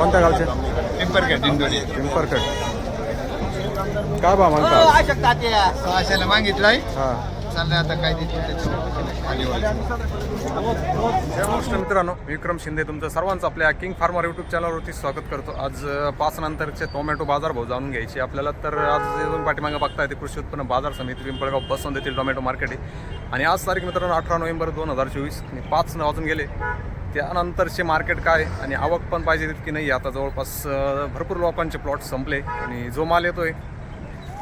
कोणत्या गावचे? पिंपरखेड दिंडोरी. पिंपरकट काय बा म्हणता? सहाशेला मागितलाय. हा. चाललंय आता काय. नमस्कार मित्रांनो विक्रम शिंदे तुमचं सर्वांचं आपल्या किंग फार्मर यूट्यूब चॅनलवरती स्वागत करतो. आज पाच नंतरचे टोमॅटो बाजार भाव जाणून घ्यायचे. आपल्याला तर आज दोन पाठीमागे बघताय ते कृषी उत्पन्न बाजार समिती पिंपळगाव बसवून देतील टोमॅटो मार्केट आहे. आणि आज तारीख मित्रांनो अठरा नोव्हेंबर दोन हजार चोवीस. आणि पाच वाजून गेले. त्यानंतरचे मार्केट काय आणि आवक पण पाहिजे तितकी नाही. आता जवळपास भरपूर लोकांचे प्लॉट संपले आणि जो माल येतो आहे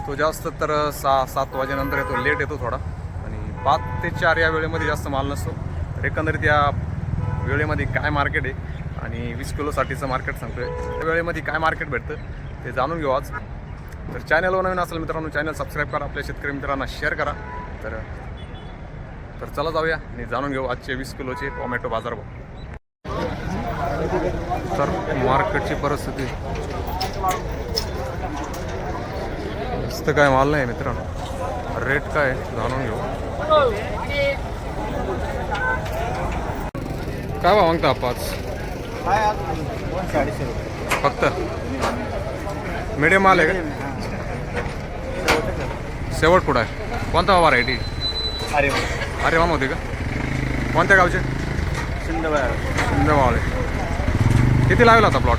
तो जास्त तर सहा सात वाजेनंतर येतो. लेट येतो थोडा. आणि पाच ते चार या वेळेमध्ये जास्त माल नसतो. तर एकंदरीत या वेळेमध्ये काय मार्केट आहे आणि वीस किलोसाठीचं मार्केट सांगतोय त्या वेळेमध्ये काय मार्केट भेटतं ते जाणून घेऊ आज. तर चॅनलवर नवीन असेल मित्रांनो चॅनल सबस्क्राईब करा. आपल्या शेतकरी मित्रांना शेअर करा. तर तर चला जाऊया आणि जाणून घेऊ आजचे वीस किलोचे टोमॅटो बाजारभाव. तर मार्केटची परिस्थिती. जास्त काय माल नाही मित्रांनो. रेट काय जाणून घेऊ. काय भाव मागता पाच फक्त? मीडियम माल आहे का? शेवट कुठं आहे? कोणता व्हरायटी अरे अरे वान होते का? कोणत्या गावचे? शिंदे शिंदेवाळे किती लागला होता. प्लॉट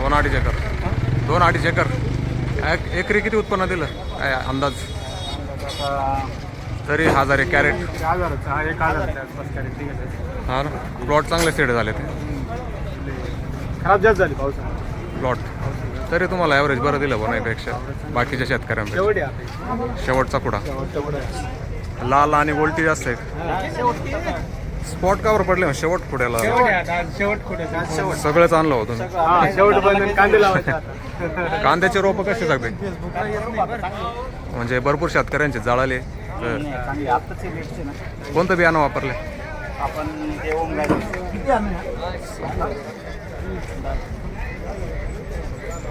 दोन अडीच एकर. दोन अडीच एकर. एक एकरी किती उत्पन्न दिलं? काय अंदाज. तरी हजार एक कॅरेट. आहे हा ना? प्लॉट चांगले सेट झाले ते. खराब जास्त झाली पावसाळ्यात प्लॉट तरी तुम्हाला ॲव्हरेज बरं दिलं बनायपेक्षा बाकीच्या शेतकऱ्यांपेक्षा. शेवटी आता. शेवटचा कुडा. आहे. लाल आणि गोल्टी जास्त आहेत. स्पॉट कावर पडले मग शेवट पुढ्याला शेवट शेवट सगळंच आणलं होतं. शेवट कांदे कांद्याचे रोपं कसे सगळे म्हणजे भरपूर शेतकऱ्यांचे जाळाले. कोणतं बियाणं वापरले? आपण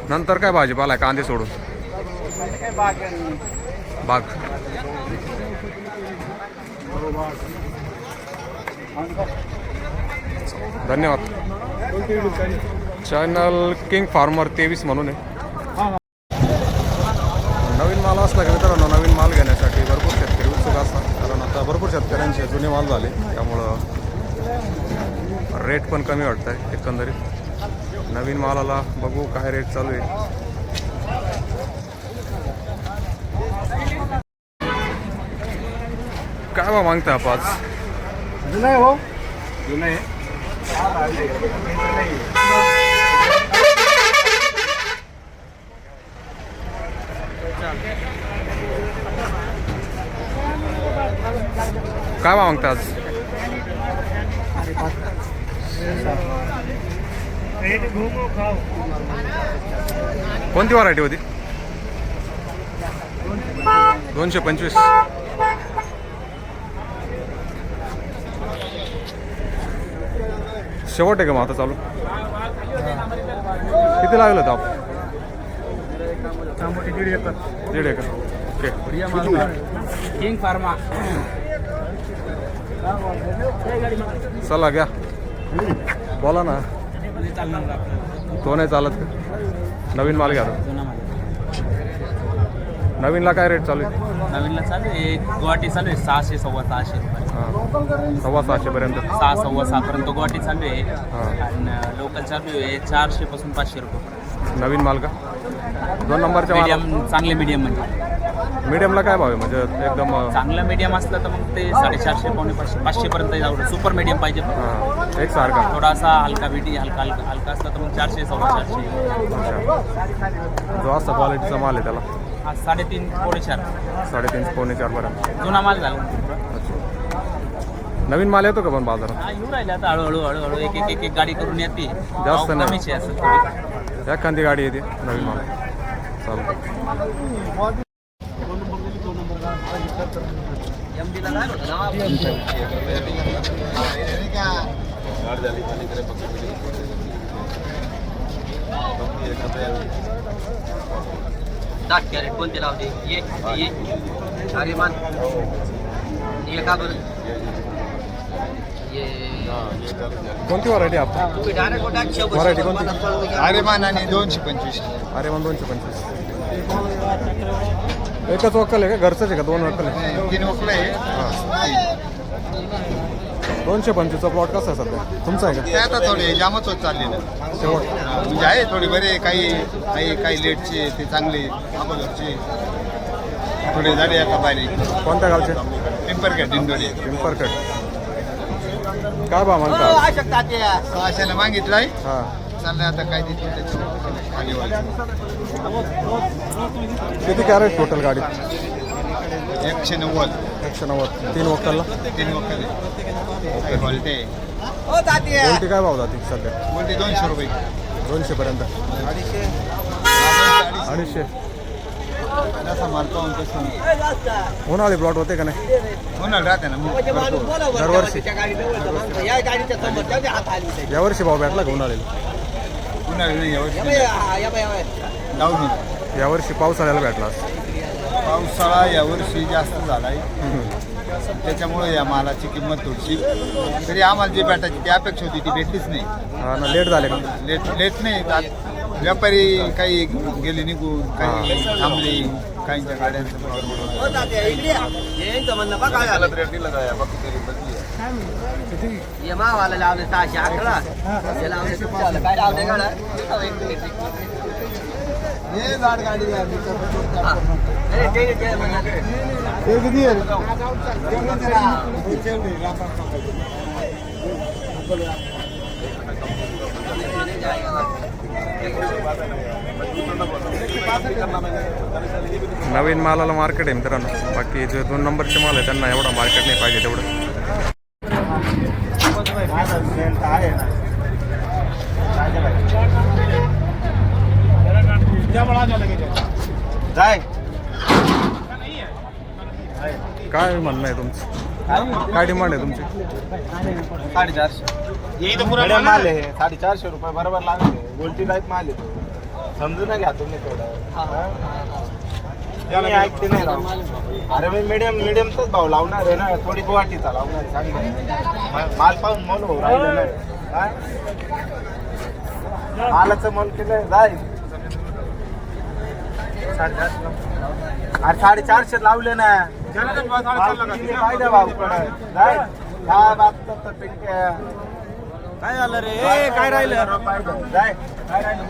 नंतर काय भाजीपाला आहे कांदे सोडून? बाग. धन्यवाद. चॅनल किंग फार्मर तेवीस म्हणून आहे. नवीन माल असला की मित्रांनो नवीन माल घेण्यासाठी भरपूर शेतकरी उत्सुक असतात. कारण आता भरपूर शेतकऱ्यांचे जुने माल झाले. त्यामुळं रेट पण कमी वाटत आहे एकंदरीत. नवीन मालाला बघू काय रेट चालू आहे. काय बा मागता पाच जुना आहे हो. जुना. आहे काय बा मागता आज? कोणती व्हरायटी होती? दोनशे पंचवीस. शेवट आहे का मग आता चालू? किती लागलं ताप? दीड एकर. ओके. किंग फार्मा चला घ्या. बोला ना. तो नाही चालत का? नवीन माल घ्या. नवीनला काय रेट चालू आहे? नवीनला चालू आहे. गुवाहाटी चालू आहे. सहाशे सव्वा सहाशे रुपये. हां. सव्वा सहाशे पर्यंत. सहा सव्वा सहापर्यंत गुवाहाटी चालू आहे. आणि लोकल चालू आहे. चारशे पासून पाचशे रुपये नवीन माल का? दोन नंबरच्या माल? मीडियम चांगले मीडियम म्हणजे मीडियमला काय भाव आहे? म्हणजे एकदम अं, चांगलं मीडियम असलं तर मग ते साडेचारशे पावणे पाचशे पाचशेपर्यंत जाऊ सुपर मीडियम पाहिजे हां. एक सारखा. थोडासा हलका बीटी हलका हलका हलका असला तर मग चारशे सव्वा चारशे. जो असा क्वालिटीचा माल आहे त्याला. हा साडेतीन पोणे चार. साडेतीन पावणे चारपर्यंत जुना माल झाला अच्छा. नवीन माल येतो का पण बाजारात? हा येऊ राहिले आता हळूहळू हळूहळू. एक एक एक एक गाडी करून येते. जास्त नाही. कमीच आहे असं थोडी. एखादी गाडी येते नवीन माल. चालतं दाट कॅरेट कोणते लावते ये ये अरे मान. ये का बरं? ये कोणती व्हरायटी आपण व्हरायटी कोणती? अरे मानाने दोनशे पंचवीस. अरे मग दोनशे पंचवीस. एकच वक्कल आहे का? घरचंच आहे का? दोन वक्कल आहे? तीन वकलं आहे. दोनशे पंचवीसचा प्लॉट कसा आहे सध्या? तुमचा आहे ते आता थोडे जामच होत चालले ना का शेवट. म्हणजे आहे थोडे बरे काही काही काही लेटचे ते चांगले अगोदरचे. थोडे झाले आता बारीक. कोणत्या गावचे? पिंपरखेड दिंडोरी. पिंपरकट काय बा म्हणता? सहाशेला मागितलाय. हां. चाललंय आता काय देतील त्याच्यावर खाली व्हायचं किती कॅरेट टोटल गाडी? एकशे नव्वद. एकशे नव्वद. तीन वक्कलला? तीन वकले बोलते कोणती काय भाव जाते सध्या? बोलते दोनशे रुपये. दोनशे पर्यंत अडीचशे. अडीचशे उन्हाळी प्लॉट होते का नाही? होणार राहते ना मग दरवर्षी. यावर्षी भाव भेटला का उन्हाळीला? उन्हाळी नाही यावर्षी यावर्षी पावसाळ्याला भेटला पावसाळा यावर्षी जास्त झालाय. त्याच्यामुळे या मालाची किंमत थोडीशी तरी आम्हाला जी भेटायची ती अपेक्षा होती ती भेटलीच नाही. हा ना लेट झाले का? लेट लेट नाही. व्यापारी काही गेले निघून काही थांबले काहींच्या गाड्यांचं ये. मावाला लावले सहाशे अकरा. नवीन मालाला मार्केट आहे मित्रांनो. बाकी जे दोन नंबरचे माल आहे त्यांना एवढा मार्केट नाही पाहिजे तेवढं. जाय. काय म्हणणं आहे तुमचं? काय डिमांड आहे तुमची. साडेचारशे. पुरा माल आहे. साडेचारशे रुपये बरोबर लागले. गोल्टी टाईप माल आहे तो. समजून ना घ्या तुम्ही थोडं मी ऐकते नाही. अरे मी मीडियम मीडियमचाच भाव लावणार आहे ना. थोडी गुवाहाटीचा लावणार आहे, सांगितलं मा- माल पाहून मन हो राहिलं नाही काय? मालाचं मन केलं लाव. अरे साडेचारशे लावले ना. पाहिजे भाऊ काय बात पिंट्या काय झालं रे? काय राहिलं? काय राहिलं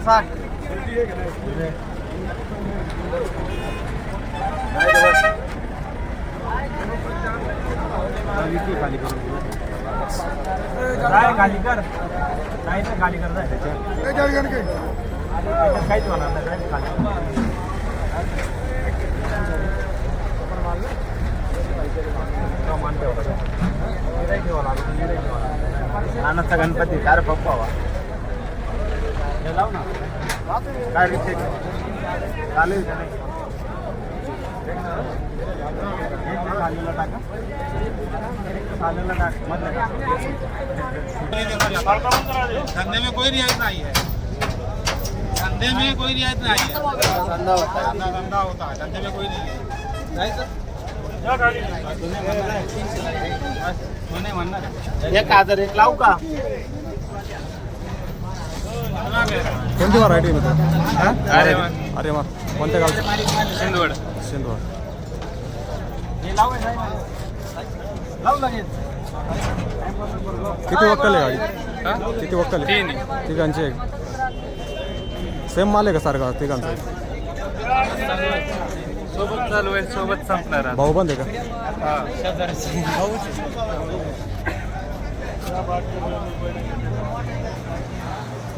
साठ. खाली कर. काहीच होणार नाही नानाचा गणपती काय रे पप्पा लाव ना. काय रिक्षे चालेल का नाही? टाका. धंधे में कोई रियायत नहीं है। धंधे में कोई रियायत नहीं है। है. धंधा होता है। धंधे में कोई नहीं है। एक लावू का। कोणती व्हरायटी मित्र अरे वा. अरे वा. कोणत्या गावचे? सिंधवड सिंधुवाड किती वक्कल आहे गाडी किती वक्कल आहे? तीन. तिघांचे एक. सेम माल आहे का सारखा तिघांचा? सोबत चालू आहे सोबत संपणार भाऊ बंद आहे का?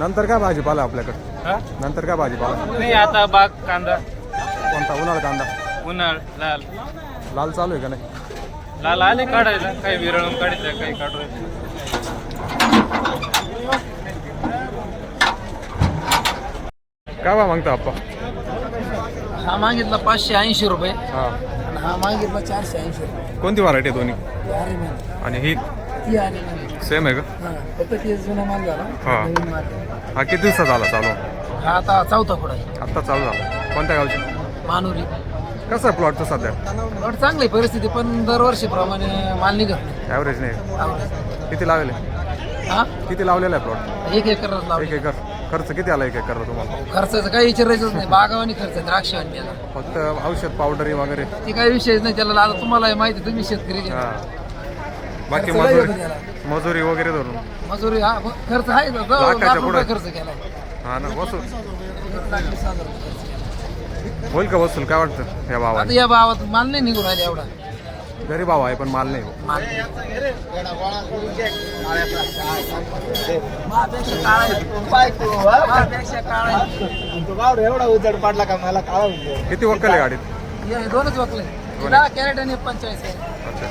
नंतर काय भाजीपाला आपल्याकडे? नंतर काय भाजीपाला? नाही आता बाग कांदा. कोणता? उन्हाळा कांदा. उन्हाळ लाल. लाल चालू आहे का नाही? लाल आले काढायला काही विरळून काढायचं काही काढायचं काय बा मागता आप्पा? हा मागितला पाचशे ऐंशी रुपये. हा. आणि हा मागितला चारशे ऐंशी रुपये. कोणती व्हरायटी दोन्ही? अरे man. आणि ही? ती आली नाही सेम आहे का? हा फक्त ती जुना माल झाला. हा. नवीन माल आहे. हा किती दिवसाचा झाला चालू? हा आता चौथा पुढा आहे. आत्ता चालू झाला. कोणत्या गावची? मानुरी. कसं आहे प्लॉटचं सध्या? प्लॉट चांगली परिस्थिती पण दरवर्षीप्रमाणे माल निघत ॲव्हरेज नाही. किती लावले? हा? किती लावलेला आहे प्लॉट एक एकर एक एकर. खर्च किती आला एक एकरला तुम्हाला? खर्चाचं काही विचारायचंच नाही. बागावानी खर्च आहे, याला. फक्त औषध पावडरी वगैरे. ती काही विषयच नाही त्याला. आता तुम्हाला माहिती तुम्ही शेतकरी जे. हा. बाकी खर्च लय मजुरी होतो त्याला. मजुरी वगैरे धरून. मजुरी हा खर्च आहे. ना, जवळ लाखाच्या लाख रुपये पुढं. खर्च केला. हा ना वसूल. होईल का वसूल? काय वाटतं या आता भावाने या भावात माल नाही निघून राहिले एवढा. गरीब भाव आहे पण माल नाही. माल महापेक्षा काळा आहे. महापेक्षा काळा आहे. तो गाव रे एवढा उजड पाडला का मला काळा किती वक्कल आहे गाडीत? हे दोनच वकले दहा कॅरेट आणि पंचेचाळीस कॅरेट अच्छा.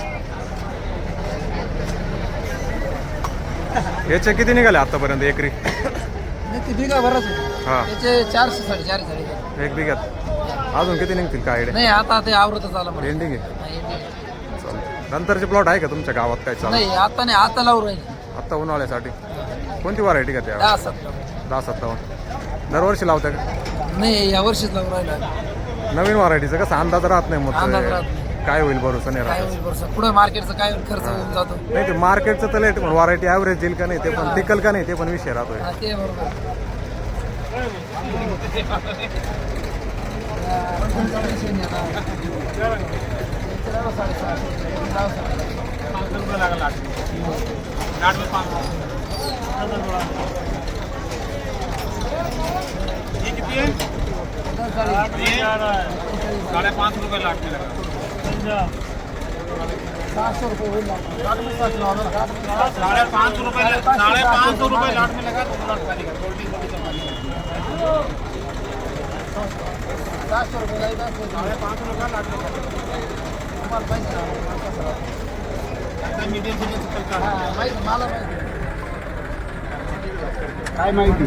याचे किती निघाले आतापर्यंत एकरी? नाही ती बिघा भरच होती. हा. त्याचे चारशे साडेचारशे झाले. एक बिघात. अजून किती निघतील काय आयडिया नाही आता ते आवरतच आलं एंडिंग आहे? चालतं नंतरचे प्लॉट आहे का तुमच्या गावात काय चालू? नाही, आता नाही आता लावून राहील. आत्ता उन्हाळ्यासाठी? कोणती व्हरायटी का त्या? दहा सत्ता दहा सत्तावन्न. दरवर्षी लावता का? नाही या वर्षीच लावून राहिला. नवीन व्हरायटीचं कसं? अंदाज राहत नाही अंदाज मग नाही. काय होईल भरोसा नाही काय राहत. होईल बरं पुढे मार्केटचा काय होईल खर्च होऊन जातो. नाही ते मार्केटचं तर लेट पण व्हरायटी ॲव्हरेज येईल का नाही ते पण टिकल का नाही ते पण विषय राहतोय. हा, ते बरोबर. लाट पाँच सौ ये कितनी है ये साढ़े पाँच सौ रुपये साढ़े पाँच सौ रुपये साढ़े पाँच सौ रुपये लाट में लगा तो लाट का गोल्डी गोल्डी से पानी साढ़े पाँच सौ रुपये लाट में लगा मीडियम माहिती मला माहिती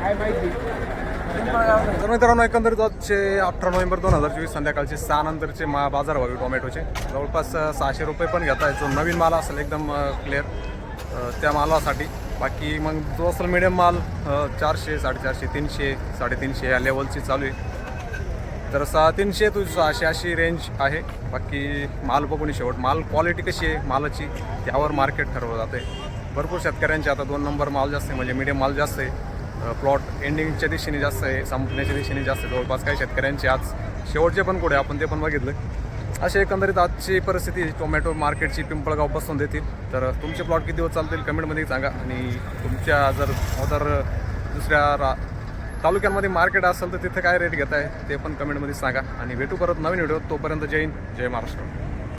काय माहिती? तर मित्रांनो एकंदरीत आजचे अठरा नोव्हेंबर दोन हजार चोवीस संध्याकाळचे सहा नंतरचे मा बाजार व्हावे टोमॅटोचे. जवळपास सहाशे रुपये पण घेता येतो. नवीन माल असेल एकदम क्लिअर त्या मालासाठी बाकी मग जो असेल मिडियम माल चारशे साडेचारशे तीनशे साडेतीनशे या लेवलची चालू आहे. तर सहा तीनशे तू सहाशे अशी रेंज आहे. बाकी माल बघून शेवट माल क्वालिटी कशी आहे मालाची त्यावर मार्केट ठरवलं जाते भरपूर शेतकऱ्यांचे आता दोन नंबर माल जास्त आहे म्हणजे मीडियम माल जास्त आहे. प्लॉट एंडिंगच्या दिशेने जास्त आहे संपण्याच्या दिशेने जास्त आहे. जवळपास काही शेतकऱ्यांचे आज शेवटचे पण कुठे आपण ते पण बघितलं. असे एकंदरीत आजची परिस्थिती टोमॅटो मार्केटची पिंपळगाव बसून देतील. तर तुमचे प्लॉट किती दिवस चालतील कमेंटमध्ये सांगा. आणि तुमच्या जर अदर दुसऱ्या रा तालुक्यांमध्ये मार्केट असेल तर तिथे काय रेट घेत आहे ते पण कमेंटमध्ये सांगा. आणि भेटू परत नवीन व्हिडिओ तोपर्यंत जय हिंद जय महाराष्ट्र.